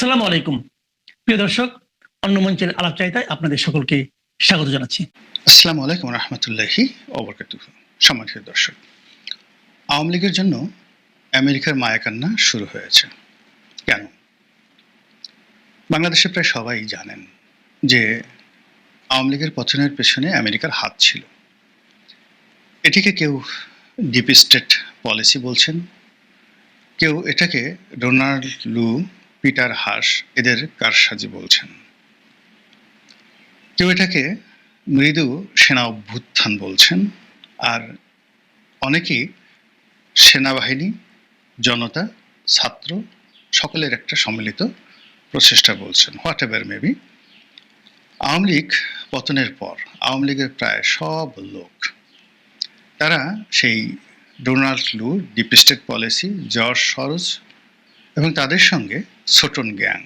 আসসালামু আলাইকুম। প্রিয় দর্শক, অন্য মঞ্চের আলাপচারিতায় আপনাদের সকলকে স্বাগত জানাচ্ছি। আসসালামু আলাইকুম রহমতুল্লাহি অবরকাত সম্মানিত দর্শক, আওয়ামী লীগের জন্য আমেরিকার মায়াকান্না শুরু হয়েছে। কেন? বাংলাদেশে প্রায় সবাই জানেন যে আওয়ামী লীগের পতনের পেছনে আমেরিকার হাত ছিল। এটিকে কেউ ডিপ স্টেট পলিসি বলছেন, কেউ এটাকে ডোনাল্ড লু পিটার হাস এদের কারসাজি বলছেন। কেউ এটাকে মৃদু সেনা অভ্যুত্থান বলছেন, আর অনেকেই সেনাবাহিনী, জনতা, ছাত্র সকলের একটা সম্মিলিত প্রচেষ্টা বলছেন whatever maybe Awami League পতনের পর, আওয়ামী লীগের প্রায় সব লোক, তারা সেই Donald Lu, deep state policy, George Soros এবং তাদের সঙ্গে ছোটন গ্যাং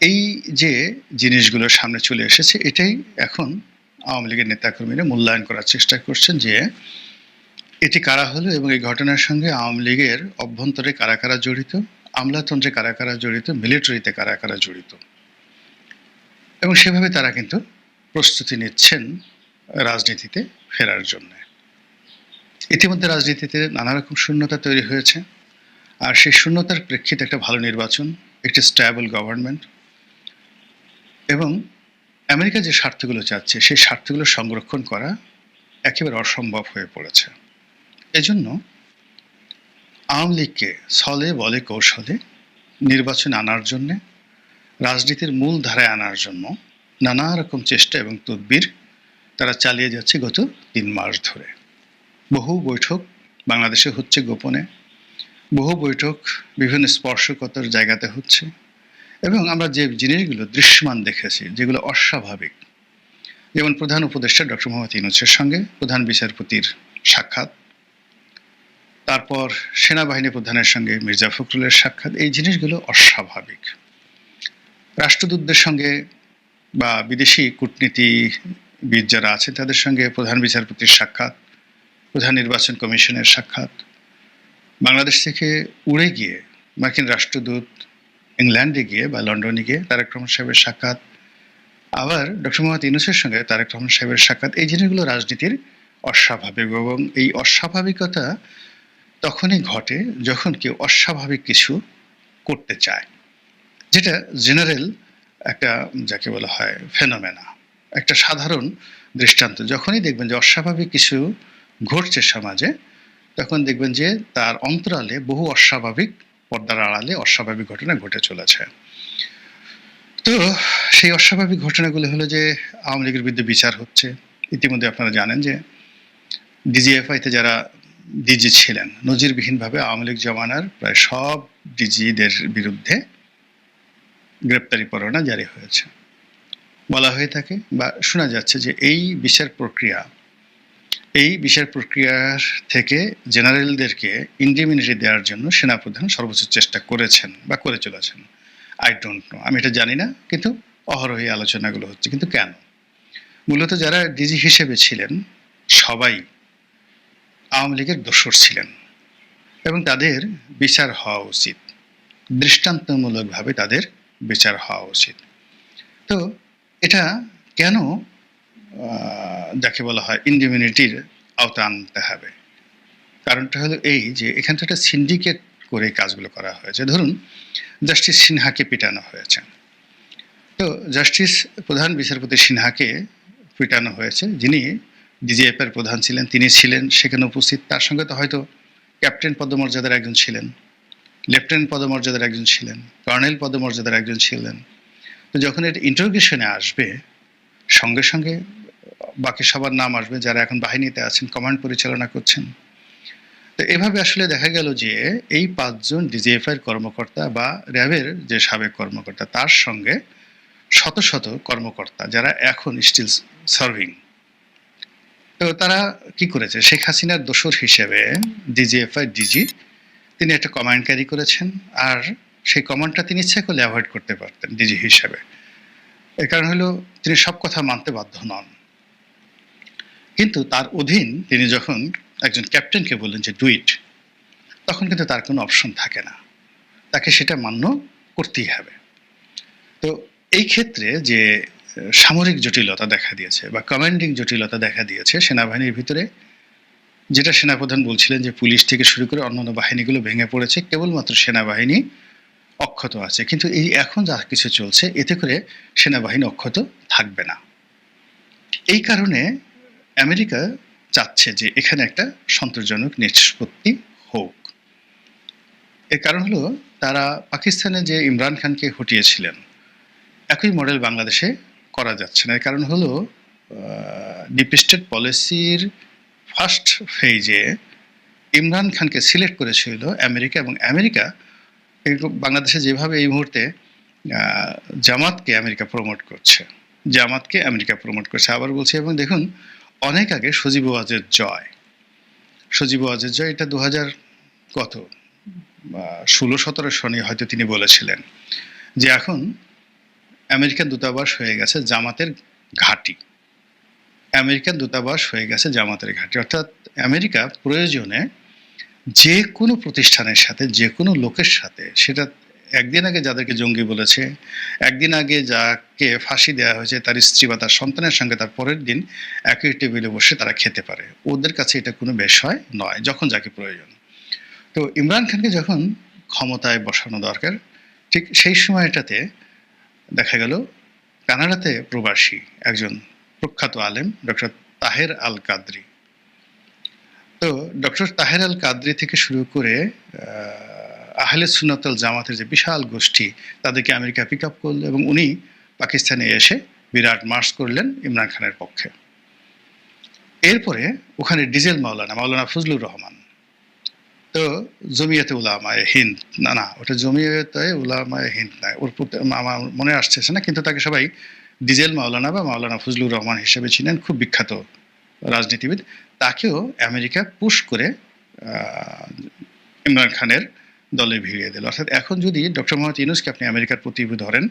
এই যে জিনিসগুলো সামনে চলে এসেছে, এটাই এখন আওয়ামী লীগের নেতাকর্মীরা মূল্যায়ন করার চেষ্টা করছেন যে এটি কারা হলো এবং এই ঘটনার সঙ্গে আওয়ামী লীগের অভ্যন্তরে কারা কারা জড়িত, আমলাতন্ত্রে কারা কারা জড়িত, মিলিটারিতে কারা কারা জড়িত। এবং সেভাবে তারা কিন্তু প্রস্তুতি নিচ্ছেন রাজনীতিতে ফেরার জন্য। ইতিমধ্যে রাজনীতিতে নানা রকম শূন্যতা তৈরি হয়েছে। আর সেই শূন্যতার প্রেক্ষিতে একটা ভালো নির্বাচন, একটি স্ট্যাবল গভর্নমেন্ট এবং আমেরিকা যে স্বার্থগুলো চাচ্ছে, সেই স্বার্থগুলো সংরক্ষণ করা একেবারে অসম্ভব হয়ে পড়েছে। এজন্য আওয়ামী লীগকে ছলে বলে কৌশলে নির্বাচন আনার জন্যে, রাজনীতির মূল ধারায় আনার জন্য নানা রকম চেষ্টা এবং তদবির তারা চালিয়ে যাচ্ছে গত তিন মাস ধরে। বহু বৈঠক বাংলাদেশে হচ্ছে গোপনে। বহু বৈঠক, বিভিন্ন স্পর্শকতার জায়গাতে হচ্ছে এবং আমরা যে জিনিসগুলো দৃশ্যমান দেখেছি, যেগুলো অস্বাভাবিক, যেমন প্রধান উপদেষ্টা ডক্টর মোহাম্মদ ইউনুসের সঙ্গে প্রধান বিচারপতির সাক্ষাৎ, তারপর সেনাবাহিনী প্রধানের সঙ্গে মির্জা ফখরুলের সাক্ষাৎ, এই জিনিসগুলো অস্বাভাবিক। রাষ্ট্রদূতদের সঙ্গে বা বিদেশি কূটনীতিবিদ যারা আছে, তাদের সঙ্গে প্রধান বিচারপতির সাক্ষাৎ, প্রধান নির্বাচন কমিশনের সাক্ষাৎ বাংলাদেশ থেকে উড়ে গিয়ে মার্কিন রাষ্ট্রদূত ইংল্যান্ডে গিয়ে বা লন্ডনে গিয়ে তারেক রহমান সাহেবের সাক্ষাৎ, আবার ডক্টর মোহাম্মদ ইউনুসের সঙ্গে তারেক রহমান সাহেবের সাক্ষাৎ, এই জিনিসগুলো রাজনীতির অস্বাভাবিক এবং এই অস্বাভাবিকতা তখনই ঘটে যখন কেউ অস্বাভাবিক কিছু করতে চায়, যেটা জেনারেল একটা যাকে বলা হয় ফেনোমেনা, একটা সাধারণ দৃষ্টান্ত। যখনই দেখবেন যে অস্বাভাবিক কিছু ঘটছে সমাজে তখন দেখবেন যে তার অন্তরালে বহু অস্বাভাবিক পর্দার আড়ালে অস্বাভাবিক ঘটনা ঘটে চলেছে। তো সেই অস্বাভাবিক ঘটনাগুলো হলো যে আওয়ামী লীগের বিরুদ্ধে বিচার হচ্ছে। ইতিমধ্যে আপনারা জানেন যে ডিজিএফআইতে যারা ডিজি ছিলেন, নজিরবিহীনভাবে আওয়ামী লীগ জমানার প্রায় সব ডিজিদের বিরুদ্ধে গ্রেপ্তারি পরোয়ানা জারি হয়েছে। বলা হয়ে থাকে বা শোনা যাচ্ছে যে এই বিচার প্রক্রিয়া এই বিচার প্রক্রিয়ার থেকে জেনারেলদেরকে ইন্ডিমিনিটি দেওয়ার জন্য সেনাপ্রধান সর্বোচ্চ চেষ্টা করেছেন বা করে চলেছেন। আই ডোন্ট নো আমি এটা জানি না, কিন্তু অহরহই আলোচনাগুলো হচ্ছে, কিন্তু কেন? মূলত যারা ডিজি হিসেবে ছিলেন, সবাই আওয়ামী লীগের দোসর ছিলেন এবং তাদের বিচার হওয়া উচিত। দৃষ্টান্তমূলকভাবে তাদের বিচার হওয়া উচিত। তো এটা কেন যাকে বলা হয় ইন্ডিমিউনিটির আওতা আনতে হবে। কারণটা হলো এই যে এখানটা একটা সিন্ডিকেট করে কাজগুলো করা হয়েছে। ধরুন জাস্টিস সিনহাকে পিটানো হয়েছে। তো জাস্টিস প্রধান বিচারপতি সিনহাকে পিটানো হয়েছে। যিনি ডিজিএফ এর প্রধান ছিলেন, তিনি ছিলেন, সেখানে উপস্থিত। তার সঙ্গে তো হয়তো ক্যাপ্টেন পদমর্যাদার একজন ছিলেন, লেফটেন্যান্ট পদমর্যাদার একজন ছিলেন, কর্নেল পদমর্যাদার একজন ছিলেন। তো যখন এটা ইন্টারোগেশনে আসবে, সঙ্গে সঙ্গে বাকি সবার নাম আসবে যারা এখন বাহিনীতে আছেন কমান্ড পরিচালনা করছেন। তো এভাবে আসলে দেখা গেল যে এই পাঁচজন ডিজিএফআই কর্মকর্তা বা র্যাবের যে সাবেক কর্মকর্তা, তার সঙ্গে শত শত কর্মকর্তা যারা এখন স্টিল সার্ভিং তো তারা কি করেছে? শেখ হাসিনার দোসর হিসেবে ডিজিএফআই ডিজি তিনি একটা কমান্ড ক্যারি করেছেন আর সেই কমান্ডটা তিনি ইচ্ছা করলে অ্যাভয়েড করতে পারতেন ডিজি হিসাবে। এর কারণ হলো তিনি সব কথা মানতে বাধ্য নন। কিন্তু তার অধীন তিনি যখন একজন ক্যাপ্টেনকে বললেন যে ডুইট তখন কিন্তু তার কোনো অপশন থাকে না। তাকে সেটা মান্য করতেই হবে। তো এই ক্ষেত্রে যে সামরিক জটিলতা দেখা দিয়েছে বা কমান্ডিং জটিলতা দেখা দিয়েছে সেনাবাহিনীর ভিতরে, যেটা সেনাপ্রধান বলছিলেন যে, পুলিশ থেকে শুরু করে অন্যান্য বাহিনীগুলো ভেঙে পড়েছে, কেবলমাত্র সেনাবাহিনী অক্ষত আছে। কিন্তু এই এখন যা কিছু চলছে, এতে করে সেনাবাহিনী অক্ষত থাকবে না। এই কারণে আমেরিকা চাচ্ছে যে এখানে একটা সন্তোষজনক নিষ্পত্তি হোক। এর কারণ হলো, তারা পাকিস্তানে যে ইমরান খানকে হটিয়েছিলেন, একই মডেল বাংলাদেশে করা যাচ্ছে না। এর কারণ হলো ডিপ স্টেট পলিসির ফার্স্ট ফেজে ইমরান খানকে সিলেক্ট করেছিল আমেরিকা এবং আমেরিকা বাংলাদেশে যেভাবে এই মুহূর্তে জামাতকে আমেরিকা প্রমোট করছে, জামাতকে আমেরিকা প্রমোট করছে। আবার বলছি, এবং দেখুন অনেক আগে সজীব ওয়াজের জয়। সজীব ওয়াজের জয় এটা দু হাজার কত ষোলো, সতেরো সনে হয়তো তিনি বলেছিলেন যে এখন আমেরিকান দূতাবাস হয়ে গেছে জামাতের ঘাঁটি। আমেরিকান দূতাবাস হয়ে গেছে জামাতের ঘাঁটি। অর্থাৎ আমেরিকা প্রয়োজনে যে কোনো প্রতিষ্ঠানের সাথে, যে কোনো লোকের সাথে সেটা একদিন আগে যাদেরকে জঙ্গি বলেছে, একদিন আগে যাকে ফাঁসি দেওয়া হয়েছে তার স্ত্রী বা তার সন্তানের সঙ্গে তার পরের দিন একই টেবিলে বসে তারা খেতে পারে। ওদের কাছে এটা কোনো বিষয় নয়, যখন যাকে প্রয়োজন। তো ইমরান খানকে যখন ক্ষমতায় বসানো দরকার, ঠিক সেই সময়টাতে দেখা গেল কানাডাতে প্রবাসী একজন প্রখ্যাত আলেম, ডক্টর তাহের আল কাদ্রি। তো ডক্টর তাহের আল কাদ্রি থেকে শুরু করে আহলে সুন্নতল জামাতের যে বিশাল গোষ্ঠী, তাদেরকে আমেরিকা পিক আপ করল এবং উনি পাকিস্তানে এসে বিরাট মার্চ করলেন ইমরান খানের পক্ষে। এরপরে ওখানে ডিজেল মাওলানা মাওলানা ফজলুর রহমান। তো জমিয়াতে উলামায় হিন্দ, না না, ওটা জমিয়াতে উলামায় হিন্দ না ওর আমার মনে আসছে না, কিন্তু তাকে সবাই ডিজেল মাওলানা বা মাওলানা ফজলুর রহমান হিসেবে ছিলেন খুব বিখ্যাত রাজনীতিবিদ। তাকেও আমেরিকা পুশ করে ইমরান খানের দলে ভিড়িয়ে দিল। অর্থাৎ এখন যদি ডক্টর মোহাম্মদ ইউনুসকে আপনি আমেরিকার প্রতিভূ ধরেন,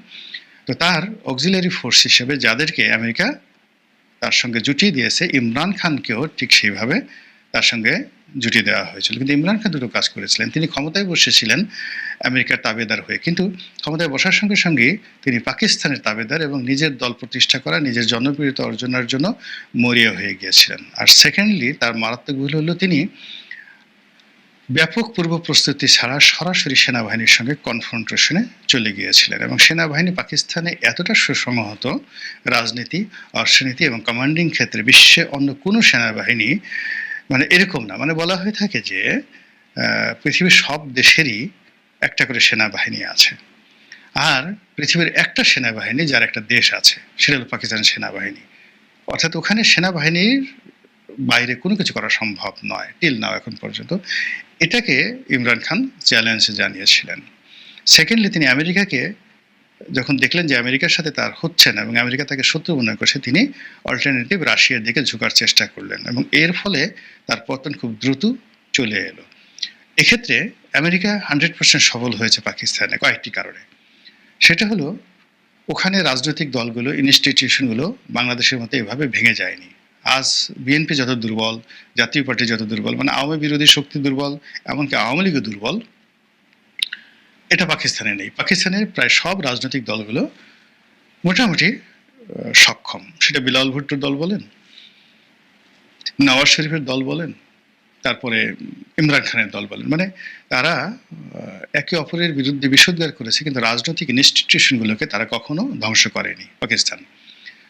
তো তার অক্সিলারি ফোর্স হিসেবে যাদেরকে আমেরিকা তার সঙ্গে জুটিয়ে দিয়েছে, ইমরান খানকেও ঠিক সেইভাবে তার সঙ্গে জুটিয়ে দেওয়া হয়েছিল। কিন্তু ইমরান খান দুটো কাজ করেছিলেন। তিনি ক্ষমতায় বসেছিলেন আমেরিকার তাবেদার হয়ে। কিন্তু ক্ষমতায় বসার সঙ্গে সঙ্গে তিনি পাকিস্তানের তাবেদার এবং নিজের দল প্রতিষ্ঠা করা, নিজের জনপ্রিয়তা অর্জনের জন্য মরিয়া হয়ে গিয়েছিলেন। আর সেকেন্ডলি তার মারাত্মক ভুল হলো তিনি ব্যাপক পূর্ব প্রস্তুতি ছাড়া সরাসরি সেনাবাহিনীর সঙ্গে কনফ্রন্টেশনে চলে গিয়েছিলেন এবং সেনাবাহিনী পাকিস্তানে এতটা সুসংহত রাজনীতি, অর্থনীতি এবং কমান্ডিং ক্ষেত্রে বিশ্বে অন্য কোনো সেনাবাহিনী মানে এরকম না। মানে বলা হয়ে থাকে যে পৃথিবীর সব দেশেরই একটা করে সেনাবাহিনী আছে। আর পৃথিবীর একটা সেনাবাহিনী যার একটা দেশ আছে, সেটা হলো পাকিস্তান সেনাবাহিনী। অর্থাৎ ওখানে সেনাবাহিনীর বাইরে কোনো কিছু করা সম্ভব নয়। টিল নাও এখন পর্যন্ত। এটাকে ইমরান খান চ্যালেঞ্জ জানিয়েছিলেন। সেকেন্ডলি তিনি আমেরিকাকে যখন দেখলেন যে আমেরিকার সাথে তার হচ্ছে না এবং আমেরিকা তাকে শত্রু মনে করছে, তিনি অল্টারনেটিভ রাশিয়ার দিকে ঝুঁকার চেষ্টা করলেন এবং এর ফলে তার পতন খুব দ্রুত চলে এলো। এক্ষেত্রে আমেরিকা হান্ড্রেড পার্সেন্ট সফল হয়েছে পাকিস্তানে কয়েকটি কারণে। সেটা হলো, ওখানে রাজনৈতিক দলগুলো ইনস্টিটিউশনগুলো বাংলাদেশের মতো এভাবে ভেঙে যায়নি। আজ বিএনপি যত দুর্বল, জাতীয় পার্টি যত দুর্বল মানে আওয়ামী বিরোধী শক্তি দুর্বল, এমনকি আওয়ামী লীগও দুর্বল, এটা পাকিস্তানে নেই। পাকিস্তানের প্রায় সব রাজনৈতিক দলগুলো মোটামুটি সক্ষম। সেটা বিলাল ভুট্টোর দল বলেন, নওয়াজ শরীফের দল বলেন, তারপরে ইমরান খানের দল বলেন। মানে তারা একে অপরের বিরুদ্ধে বিষোদ্গার করেছে, কিন্তু রাজনৈতিক ইনস্টিটিউশনগুলোকে তারা কখনো ধ্বংস করেনি, পাকিস্তান।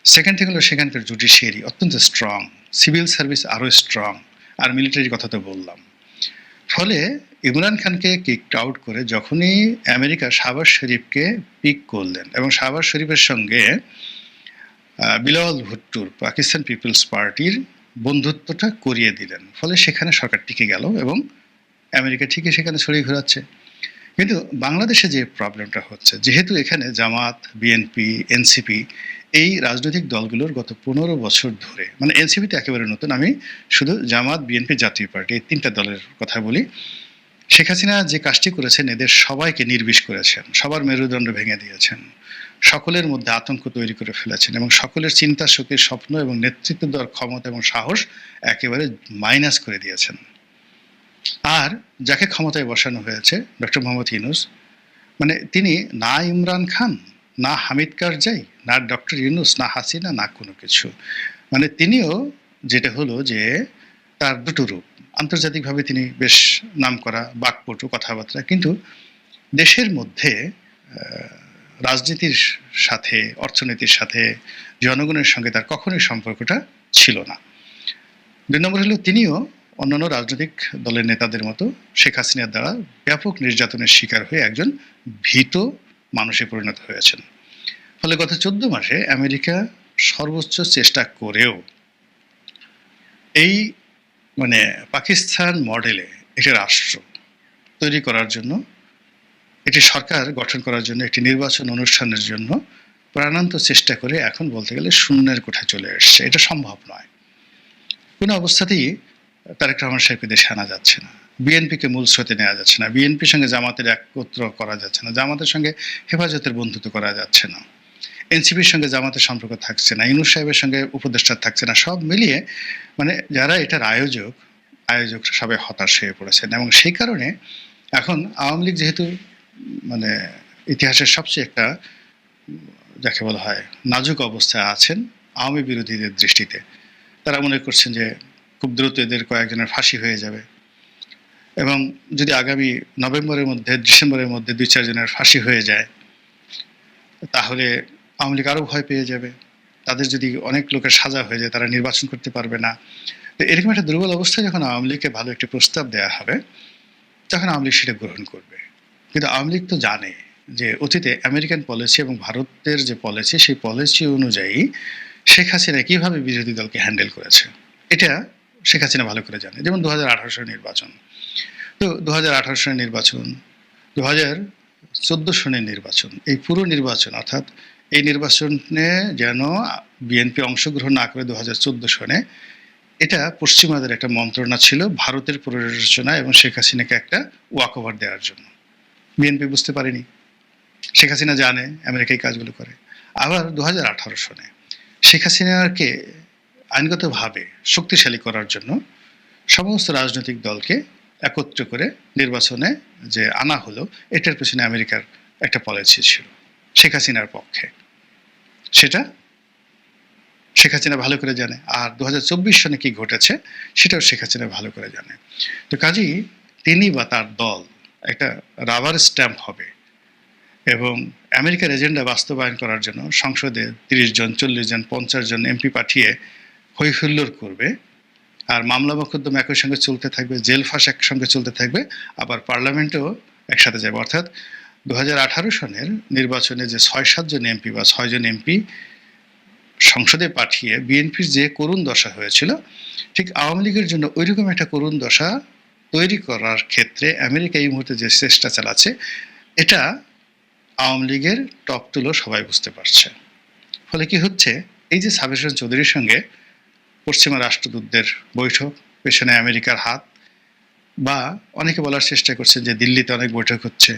সেকেন্ড থিং হলো সেখানকার জুডিশিয়ারি অত্যন্ত স্ট্রং সিভিল সার্ভিস আরও স্ট্রং আর মিলিটারির কথা তো বললাম। ফলে ইমরান খানকে কিক আউট করে যখনই আমেরিকা শাহবাজ শরীফকে পিক করলেন এবং শাহবাজ শরীফের সঙ্গে বিলাওয়াল ভুট্টোর, পাকিস্তান পিপলস পার্টির বন্ধুত্বটা করিয়ে দিলেন। ফলে সেখানে সরকার টিকে গেল এবং আমেরিকা ঠিকই সেখানে ছড়িয়ে ঘোরাচ্ছে। কিন্তু বাংলাদেশে যে প্রবলেমটা হচ্ছে, যেহেতু এখানে জামাত বিএনপি এনসিপি এই রাজনৈতিক দলগুলোর গত পনেরো বছর ধরে মানে এনসিপি তো একেবারে নতুন, আমি শুধু জামাত বিএনপি জাতীয় পার্টি, এই তিনটা দলের কথা বলি, শেখ হাসিনা যে কাজটি করেছেন, এদের সবাইকে নির্বিষ করেছেন, সবার মেরুদণ্ড ভেঙে দিয়েছেন, সকলের মধ্যে আতঙ্ক তৈরি করে ফেলেছেন এবং সকলের চিন্তা শক্তির স্বপ্ন এবং নেতৃত্ব দেওয়ার ক্ষমতা এবং সাহস একেবারে মাইনাস করে দিয়েছেন। আর যাকে ক্ষমতায় বসানো হয়েছে ডক্টর মোহাম্মদ ইউনুস মানে তিনি না ইমরান খান, না হামিদ কারজাই, না ডক্টর ইউনুস, না হাসিনা, না কোনো কিছু। মানে তিনিও যেটা হলো যে তার দুটো রূপ। আন্তর্জাতিকভাবে তিনি বেশ নাম করা বাকপটু কথাবার্তা, কিন্তু দেশের মধ্যে রাজনীতির সাথে, অর্থনীতির সাথে, জনগণের সঙ্গে তার কখনোই সম্পর্কটা ছিল না। দুই নম্বর হলো তিনিও অন্যান্য রাজনৈতিক দলের নেতাদের মতো শেখ হাসিনার দ্বারা ব্যাপক নির্যাতনের শিকার হয়ে একজন ভীত মানুষে পরিণত হয়েছেন। ফলে গত চোদ্দ মাসে আমেরিকা সর্বোচ্চ চেষ্টা করেও এই মানে পাকিস্তান মডেলে একটি রাষ্ট্র তৈরি করার জন্য, একটি সরকার গঠন করার জন্য, একটি নির্বাচন অনুষ্ঠানের জন্য প্রাণান্ত চেষ্টা করে এখন বলতে গেলে শূন্যের কোঠায় চলে এসছে। এটা সম্ভব নয়। কোনো অবস্থাতেই তারেক রহমান সাহেবকে দেশে আনা যাচ্ছে না। বিএনপিকে মূল স্রোতে নেওয়া যাচ্ছে না। বিএনপির সঙ্গে জামাতের একত্র করা যাচ্ছে না। জামাতের সঙ্গে হেফাজতের বন্ধুত্ব করা যাচ্ছে না। এনসিপির সঙ্গে জামাতের সম্পর্ক থাকছে না। ইনুস সাহেবের সঙ্গে উপদেষ্টা থাকছে না। সব মিলিয়ে মানে যারা এটার আয়োজক আয়োজক সবাই হতাশ হয়ে পড়েছেন এবং সেই কারণে এখন আওয়ামী লীগ যেহেতু মানে ইতিহাসের সবচেয়ে একটা যাকে বলা হয় নাজুক অবস্থায় আছেন আওয়ামী বিরোধীদের দৃষ্টিতে, তারা মনে করছেন যে খুব দ্রুত এদের কয়েকজনের ফাঁসি হয়ে যাবে। এবং যদি আগামী নভেম্বরের মধ্যে, ডিসেম্বরের মধ্যে দুই চারজনের ফাঁসি হয়ে যায়, তাহলে আওয়ামী লীগ আরও ভয় পেয়ে যাবে। তাদের যদি অনেক লোকের সাজা হয়ে যায়, তারা নির্বাচন করতে পারবে না। তো এরকম একটা দুর্বল অবস্থায় যখন আওয়ামী লীগকে ভালো একটি প্রস্তাব দেওয়া হবে, তখন আওয়ামী লীগ সেটা গ্রহণ করবে। কিন্তু আওয়ামী লীগ তো জানে যে অতীতে আমেরিকান পলিসি এবং ভারতের যে পলিসি, সেই পলিসি অনুযায়ী শেখ হাসিনা কীভাবে বিরোধী দলকে হ্যান্ডেল করেছে। এটা শেখ হাসিনা ভালো করে জানে। যেমন দু হাজার আঠারো সালের নির্বাচন। তো দু হাজার আঠারো সালের নির্বাচন দু হাজার চোদ্দ সনের নির্বাচন, এই পুরো নির্বাচন অর্থাৎ এই নির্বাচনে যেন বিএনপি অংশগ্রহণ না করে দু হাজার চোদ্দ সনে এটা পশ্চিমাদের একটা মন্ত্রণা ছিল ভারতের প্ররোচনা এবং শেখ হাসিনাকে একটা ওয়াক ওভার দেওয়ার জন্য। বিএনপি বুঝতে পারেনি। শেখ হাসিনা জানে আমেরিকা এই কাজগুলো করে। আবার দু হাজার আঠারো সনে শেখ হাসিনাকে আইনগতভাবে শক্তিশালী করার জন্য সমস্ত রাজনৈতিক দলকে একত্র করে নির্বাচনে যে আনা হলো, এটার পেছনে আমেরিকার একটা পলিসি ছিল, শেখ হাসিনার পক্ষে। সেটা শেখ হাসিনা ভালো করে জানে। আর দু সনে কি ঘটেছে, সেটাও শেখ হাসিনা ভালো করে জানে। তো কাজেই তিনি বা তার দল একটা রাবার স্ট্যাম্প হবে এবং আমেরিকার এজেন্ডা বাস্তবায়ন করার জন্য সংসদে তিরিশ জন, চল্লিশ জন, পঞ্চাশ জন এমপি পাঠিয়ে হৈহুল্লোড় করবে। আর মামলা মোকদ্দমা একই সঙ্গে চলতে থাকবে, জেল ফাঁস একসঙ্গে চলতে থাকবে, আবার পার্লামেন্টেও একসাথে যাবে। অর্থাৎ দু হাজার আঠারো সনের নির্বাচনে যে ছয় সাতজন এমপি বা ছয়জন এমপি সংসদে পাঠিয়ে বিএনপির যে করুণ দশা হয়েছিল, ঠিক আওয়ামী লীগের জন্য ওইরকম একটা করুণ দশা তৈরি করার ক্ষেত্রে আমেরিকা এই মুহূর্তে যে চেষ্টা চালাচ্ছে, এটা আওয়ামী লীগের টপ তুলো সবাই বুঝতে পারছে। ফলে কি হচ্ছে? এই যে সাবির হোসেন চৌধুরীর সঙ্গে পশ্চিমা রাষ্ট্রদূতদের বৈঠক, পেছনে আমেরিকার হাত, বা অনেকে বলার চেষ্টা করছে যে দিল্লিতে অনেক বৈঠক হচ্ছে,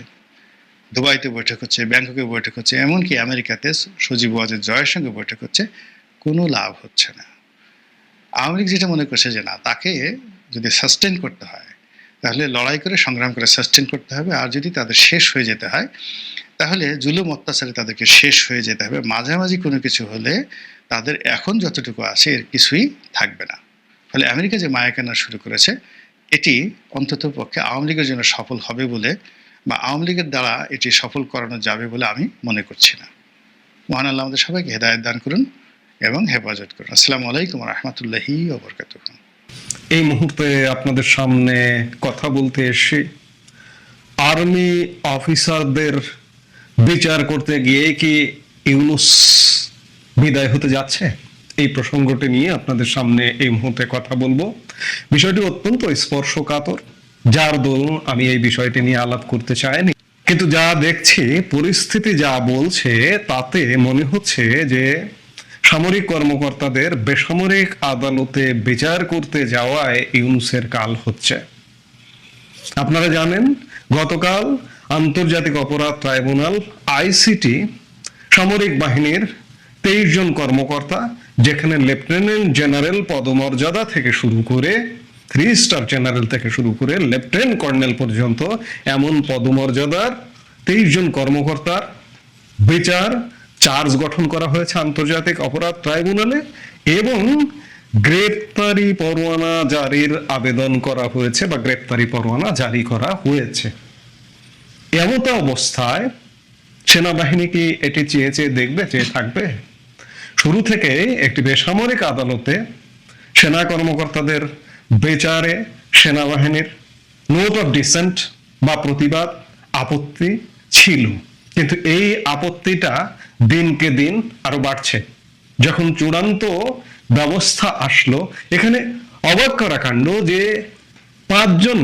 দুবাইতে বৈঠক হচ্ছে ব্যাংককে বৈঠক হচ্ছে, এমনকি আমেরিকাতে সজীব ওয়াজের জয়ের সঙ্গে বৈঠক হচ্ছে, কোনো লাভ হচ্ছে না। আওয়ামী লীগ যেটা মনে করছে যে না, তাকে যদি সাস্টেন করতে হয়, তাহলে লড়াই করে সংগ্রাম করে সাস্টেন করতে হবে, আর যদি তাদের শেষ হয়ে যেতে হয় তাহলে জুলুম অত্যাচারে তাদেরকে শেষ হয়ে যেতে হবে। মাঝামাঝি কোনো কিছু হলে তাদের এখন যতটুকু আছে এর কিছুই থাকবে না। ফলে আমেরিকা যে মায়াকানা শুরু করেছে, এটি অন্তত পক্ষে আওয়ামী লীগের জন্য সফল হবে বলে বা আওয়ামী লীগের দ্বারা এটি সফল করানো যাবে বলে আমি মনে করছি না। মহান আল্লাহ আমাদের সবাইকে হেদায়ত দান করুন এবং হেফাজত করুন। আসসালামু আলাইকুম রহমতুল্লাহি ওবরকাতুহ এই মুহূর্তে আপনাদের সামনে কথা বলতে এসে আর্মি অফিসারদের বিচার করতে গিয়ে কি ইউনুস বিদায় হতে যাচ্ছে? এই প্রসঙ্গটি নিয়ে আপনাদের সামনে এই মুহূর্তে কথা বলব। বিষয়টি অত্যন্ত স্পর্শকাতর। যার দরুন আমি এই বিষয়টি নিয়ে আলাপ করতে চাইনি। কিন্তু যা দেখছি, পরিস্থিতি যা বলছে, তাতে মনে হচ্ছে যে সামরিক কর্মকর্তাদের বেসামরিক আদালতে বিচার করতে যাওয়ায় ইউনুসের কাল হচ্ছে। আপনারা জানেন, গতকাল আন্তর্জাতিক অপরাধ ট্রাইব্যুনাল, আইসিটি, সামরিক বাহিনীর তেইশ জন কর্মকর্তা, যেখানে লেফটেন্যান্ট জেনারেল পদমর্যাদা থেকে শুরু করে থ্রি স্টার জেনারেল থেকে শুরু করে লেফটেন্যান্ট কর্নেল পর্যন্ত এমন পদমর্যাদার তেইশ জন কর্মকর্তার বিচার, চার্জ গঠন করা হয়েছে আন্তর্জাতিক অপরাধ ট্রাইব্যুনালে এবং গ্রেপ্তারি পরোয়ানা জারির আবেদন করা হয়েছে বা গ্রেপ্তারি পরোয়ানা জারি করা হয়েছে। এমত অবস্থায় সেনাবাহিনী কি এটি চেয়ে চেয়ে দেখবে, চেয়ে থাকবে? শুরু থেকে একটি বেসামরিক আদালতে সেনা কর্মকর্তাদের বেচারে সেনাবাহিনীর নোট অফ ডিসেন্ট বা প্রতিবাদ, আপত্তি ছিল। কিন্তু এই আপত্তিটা দিনকে দিন আরও বাড়ছে। যখন চূড়ান্ত ব্যবস্থা আসলো, এখানে অবাক করা কাণ্ড যে পাঁচজন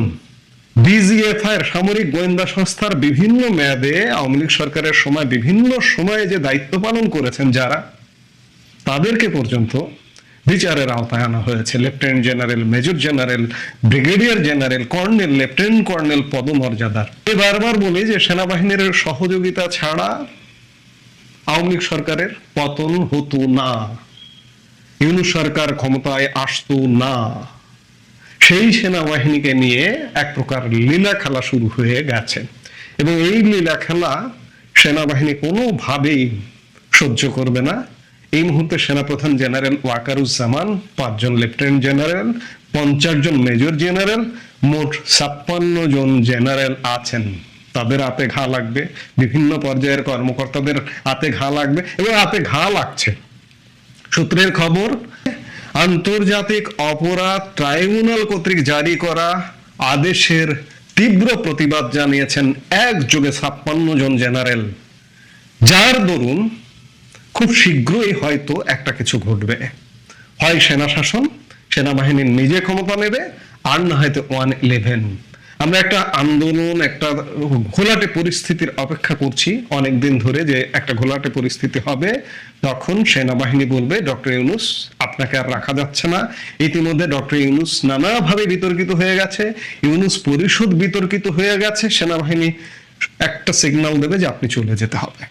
ডিজিএফআই এর সামরিক গোয়েন্দা সংস্থার বিভিন্ন মেয়াদে আওয়ামী লীগ সরকারের সময় বিভিন্ন সময়ে যে দায়িত্ব পালন করেছেন যারা, তাদেরকে পর্যন্ত বিচারের আওতায় আনা হয়েছে। Lieutenant general major general brigadier general colonel lieutenant colonel পদমর্যাদার। এ বারবার বলি যে সেনাবাহিনীর সহযোগিতা ছাড়া আওয়ামী লীগ সরকারের পতন হতো না। ইউনুস সরকার ক্ষমতায় আসতো না। সেই সেনাবাহিনীকে নিয়ে এক প্রকার লীলা খেলা শুরু হয়ে গেছে। এবং এই লীলা খেলা সেনাবাহিনী কোনোভাবেই সহ্য করবে না। এই মুহূর্তে সেনাপ্রধান জেনারেল ওয়াকারুজ্জামান, পাঁচজন লেফটেন্যান্ট জেনারেল, পঞ্চাশ জন মেজর জেনারেল, মোট ছাপ্পান্ন জন জেনারেল আছেন। তাদের হাতে ঘা লাগবে, বিভিন্ন পর্যায়ের কর্মকর্তাদের হাতে ঘা লাগবে এবং হাতে ঘা লাগছে। সূত্রের খবর আন্তর্জাতিক অপরাধ ট্রাইব্যুনাল কর্তৃক জারি করা আদেশের তীব্র প্রতিবাদ জানিয়েছেন একযোগে ছাপ্পান্ন জন জেনারেল। যার দরুন খুব শীঘ্রই হয়তো একটা কিছু ঘটবে। হয় সেনা শাসন সেনাবাহিনীর নিজে ক্ষমতা নেবে, আর না হয়তো ওয়ান ইলেভেন। আমরা একটা আন্দোলন, একটা ঘোলাটে পরিস্থিতির অপেক্ষা করছি অনেকদিন ধরে যে একটা ঘোলাটে পরিস্থিতি হবে। তখন সেনাবাহিনী বলবে, ডক্টর ইউনুস, আপনাকে আর রাখা যাচ্ছে না। ইতিমধ্যে ডক্টর ইউনুস নানাভাবে বিতর্কিত হয়ে গেছে। ইউনুস পরিষদ বিতর্কিত হয়ে গেছে। সেনাবাহিনী একটা সিগন্যাল দেবে যে আপনি চলে যেতে হবে।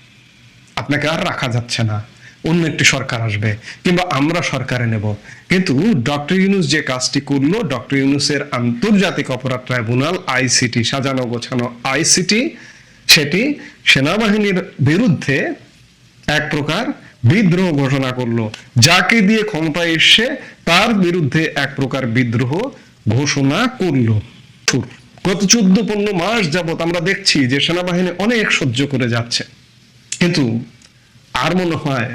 আপনাকে আর রাখা যাচ্ছে না। অন্য একটি সরকার আসবে, কিংবা আমরা সরকারে নেব। কিন্তু ডক্টর ইউনুস যে কাজটি করল, ডক্টর ইউনুসের আন্তর্জাতিক অপরাধ ট্রাইব্যুনাল, আইসিটি, সাজানো গোছানো আইসিটি, সেটি সেনাবাহিনীর বিরুদ্ধে এক প্রকার বিদ্রোহ ঘোষণা করল। যাকে দিয়ে ক্ষমতায় এসে তার বিরুদ্ধে এক প্রকার বিদ্রোহ ঘোষণা করল। গত চোদ্দ পনেরো মাস যাবত আমরা দেখছি যে সেনাবাহিনী অনেক সহ্য করে যাচ্ছে। কিন্তু আর মনে হয়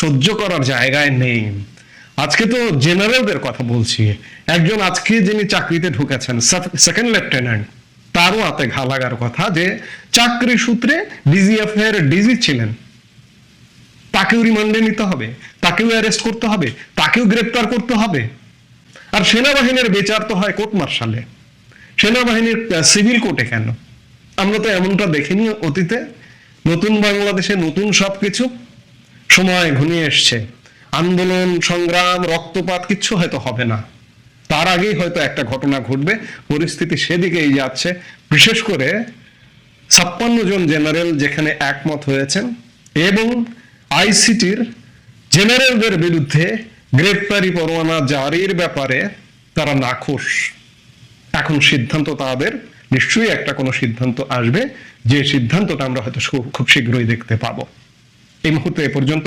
সহ্য করার জায়গায় নেই। আজকে তো জেনারেলদের কথা বলছি। একজন আজকে যিনি চাকরিতে ঢুকেছেন সেকেন্ড লেফটেন্যান্ট তারও হাতে ঘা লাগার কথা যে চাকরি সূত্রে ডিজিএফ এর ডিজি ছিলেন। তাকেও রিমান্ডে নিতে হবে, তাকেও অ্যারেস্ট করতে হবে, তাকেও গ্রেপ্তার করতে হবে। আর সেনাবাহিনীর বিচার তো হয় কোর্ট মার্শালে সেনাবাহিনীর সিভিল কোর্টে কেন? আমরা তো এমনটা দেখিনি অতীতে। নতুন বাংলাদেশে নতুন সবকিছু। সময় ঘনিয়ে এসছে। আন্দোলন, সংগ্রাম, রক্তপাত কিচ্ছু হয়তো হবে না। তার আগেই হয়তো একটা ঘটনা ঘটবে। পরিস্থিতি সেদিকেই যাচ্ছে। বিশেষ করে ছাপ্পান্ন জন জেনারেল যেখানে একমত হয়েছেন এবং আইসিটির জেনারেলদের বিরুদ্ধে গ্রেপ্তারি পরোয়ানা জারির ব্যাপারে তারা নাখোশ। এখন সিদ্ধান্ত তাদের। নিশ্চয়ই একটা কোনো সিদ্ধান্ত আসবে। যে সিদ্ধান্তটা আমরা হয়তো খুব শীঘ্রই দেখতে পাবো। এই মুহূর্তে এ পর্যন্ত